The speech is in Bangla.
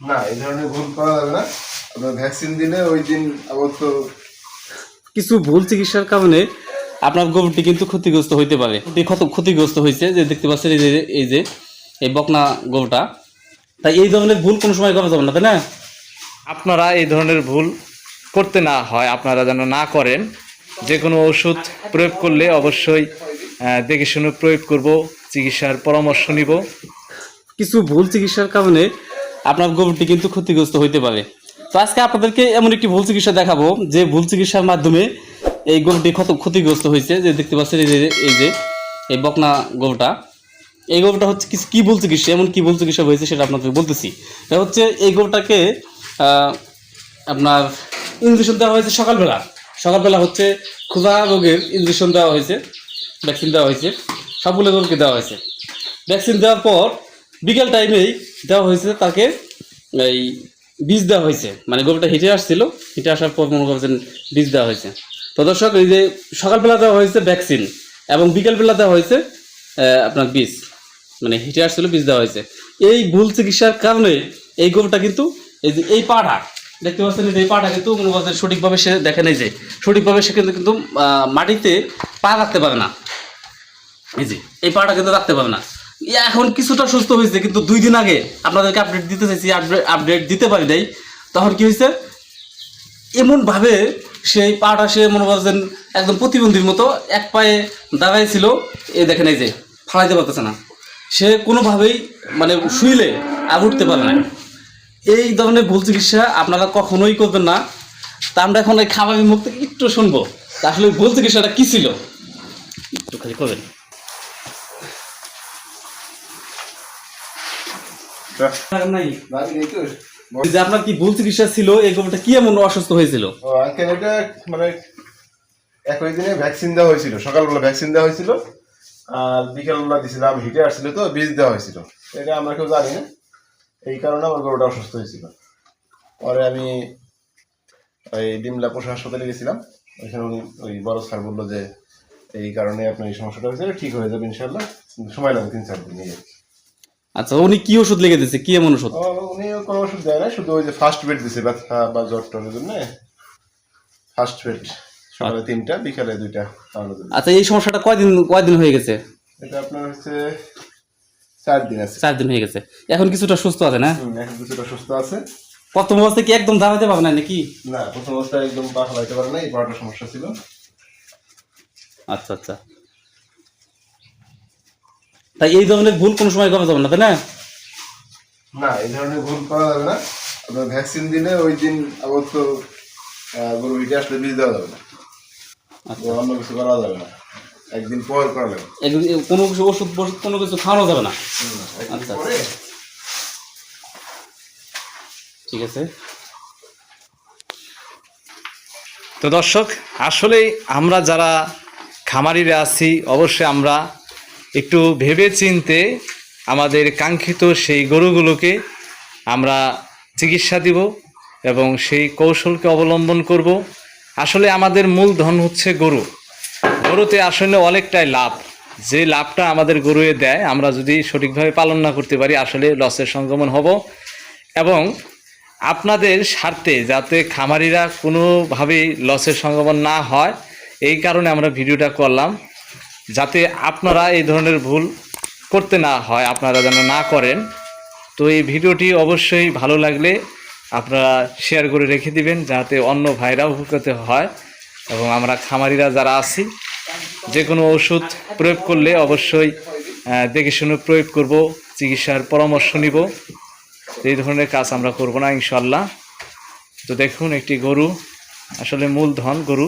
না এই ধরনের ভুল করা যাবে না। আপনার ভ্যাকসিন দিলে ওই দিন আপাতত কিছু ভুল চিকিৎসার কারণে আপনার গরুটি কিন্তু ক্ষতিগ্রস্ত হইতে পারে। ক্ষতিগ্রস্ত হয়েছে যে দেখতে পাচ্ছেন এই যে এই যে এই বকনা গরুটা। তাই এই ধরনের ভুল কোনো সময় করা যাবে না তাই না? আপনারা এই ধরনের ভুল করতে না হয় আপনারা যেন না করেন। যে কোনো ওষুধ প্রয়োগ করলে অবশ্যই আহ, দেখে শুনে প্রয়োগ করব চিকিৎসার পরামর্শ নিব। কিছু ভুল চিকিৎসার কারণে আপনার গরুটি কিন্তু ক্ষতিগ্রস্ত হইতে পারে। তো আজকে আপনাদেরকে এমন একটি ভুল চিকিৎসা দেখাবো যে ভুল চিকিৎসার মাধ্যমে এই গরুটি ক্ষত ক্ষতিগ্রস্ত হয়েছে যে দেখতে পাচ্ছেন এই যে এই যে এই বকনা গরুটা এই গরুটা হচ্ছে কি ভুল চিকিৎসা এমন কী ভুল চিকিৎসা হয়েছে সেটা আপনাদের বলতেছি। এটা হচ্ছে এই গরুটাকে আহ, আপনার ইঞ্জেকশন দেওয়া হয়েছে সকালবেলা। সকালবেলা হচ্ছে ক্ষুধা রোগের ইঞ্জেকশন দেওয়া হয়েছে ভ্যাকসিন দেওয়া হয়েছে সবগুলো গরুকে দেওয়া হয়েছে। ভ্যাকসিন দেওয়ার পর বিকেল টাইমেই দেওয়া হয়েছে তাকে, এই বীজ দেওয়া হয়েছে। মানে গরুটা হেঁটে আসছিল, হেঁটে আসার পর মনে করছেন বীজ দেওয়া হয়েছে। তো দর্শক, এই যে সকালবেলা দেওয়া হয়েছে ভ্যাকসিন এবং বিকেলবেলা দেওয়া হয়েছে আপনার বীজ। মানে হেঁটে আসছিল, বীজ দেওয়া হয়েছে। এই ভুল চিকিৎসার কারণে এই গরুটা কিন্তু, এই যে এই পাটা, দেখতে পাচ্ছেন এই পাটা কিন্তু মনে করছেন সঠিকভাবে সে দেখে নেই যে, সঠিকভাবে সে কিন্তু কিন্তু মাটিতে পা রাখতে পারে না। এই যে, এই পাটা কিন্তু রাখতে পারে না। এখন কিছুটা সুস্থ হয়েছে, কিন্তু দুই দিন আগে আপনাদেরকে আপডেট দিতে চাইছি আপডেট দিতে পারি নাই। তখন কি হয়েছে? এমনভাবে সেই পাটা, সে মনে করছেন একদম প্রতিবন্ধীর মতো এক পায়ে দাঁড়াই ছিল এই দেখেন এই যে, ফালাইতে পারতেছে না। সে কোনোভাবেই মানে শুইলে আর উঠতে পারে না। এই ধরনের ভুল চিকিৎসা আপনারা কখনোই করবেন না। তা আমরা এখন এই খাবারের মুখ থেকে একটু শুনব। আসলে ভুল চিকিৎসাটা কী ছিল? একটু খালি করবেন। যে আপনার কি ভুল চিকিৎসা ছিল, এই গরুটা কি এমন অসুস্থ হয়েছিল? এটা মানে একই দিনে ভ্যাকসিন দেওয়া হয়েছিল। সকালবেলা ভ্যাকসিন দেওয়া হয়েছিল, আর বিকেলবেলা দিয়েছিলাম হিটে আসছিল তো, বীজ দেওয়া হয়েছিল। এটা আমরা কেউ জানি না। এই কারণে আমার গরুটা অসুস্থ হয়েছিল। পরে আমি ওই ডিমলা পশু হাসপাতালে গেছিলাম। ওইখানে উনি, ওই বড় স্যার বলল যে, এই কারণে আপনার এই সমস্যাটা হয়েছে, ঠিক হয়ে যাবে ইনশাল্লাহ সময় লাগবে তিন চার দিন এই আর কি। আচ্ছা উনি কি ওষুধ লিখে দিয়েছে কি এমন ওষুধ? উনি কোনো ওষুধ দেয় না শুধু ওই যে ফার্স্ট বেড দিছে ব্যথা বা জ্বর টরের জন্য। ফার্স্ট বেড সকালে তিনটা বিকালে দুইটা আচ্ছা এই সমস্যাটা কয়দিন কয়দিন হয়ে গেছে? এটা আপনার হচ্ছে চার দিন আছে। চার দিন হয়ে গেছে। এখন কিছুটা সুস্থ আছে না? এখন কিছুটা সুস্থ আছে। প্রথম অবস্থায় কি একদম দাঁড়াতে পারবে না নাকি? না প্রথম অবস্থায় একদম পা ফেলাইতে পারে না এই পাটা সমস্যা ছিল। আচ্ছা আচ্ছা। তাই এই ধরনের ভুল কোনো সময় করা যাবে না তাই না? না এই ধরনের ভুল করা যাবে না। আপনার ভ্যাকসিন দিলে ওই দিন আপাতত আহ, গরু হিটে আসলে বীজ দেওয়া যাবে না। আচ্ছা। অন্য কিছু করা যাবে না। একদিন পর করা যাবে। কোনো কিছু ওষুধ বষুধ কোনো কিছু খাওয়ানো যাবে না? আচ্ছা, ঠিক আছে। তো দর্শক আসলে আমরা যারা খামারিরা আছি অবশ্যই আমরা একটু ভেবে চিনতে আমাদের কাঙ্ক্ষিত সেই গরুগুলোকে আমরা চিকিৎসা দিব এবং সেই কৌশলকে অবলম্বন করব। আসলে আমাদের মূল ধন হচ্ছে গরু। গরুতে আসলে অনেকটাই লাভ। যে লাভটা আমাদের গরুয়ে দেয়, আমরা যদি সঠিকভাবে পালন না করতে পারি, আসলে লসের সংক্রমণ হব। এবং আপনাদের স্বার্থে যাতে খামারিরা কোনোভাবেই লসের সংক্রমণ না হয়, এই কারণে আমরা ভিডিওটা করলাম। যাতে আপনারা এই ধরনের ভুল করতে না হয়, আপনারা যেন না করেন। তো এই ভিডিওটি অবশ্যই ভালো লাগলে আপনারা শেয়ার করে রেখে দিবেন, যাতে অন্য ভাইরা উপকৃত হয়। এবং আমরা খামারিরা যারা আছি যে কোনো ওষুধ প্রয়োগ করলে অবশ্যই দেখে শুনে প্রয়োগ করব, চিকিৎসার পরামর্শ নিব। এই ধরনের কাজ আমরা করব না ইনশাল্লাহ তো দেখুন, একটি গরু, আসলে মূল ধন গরু।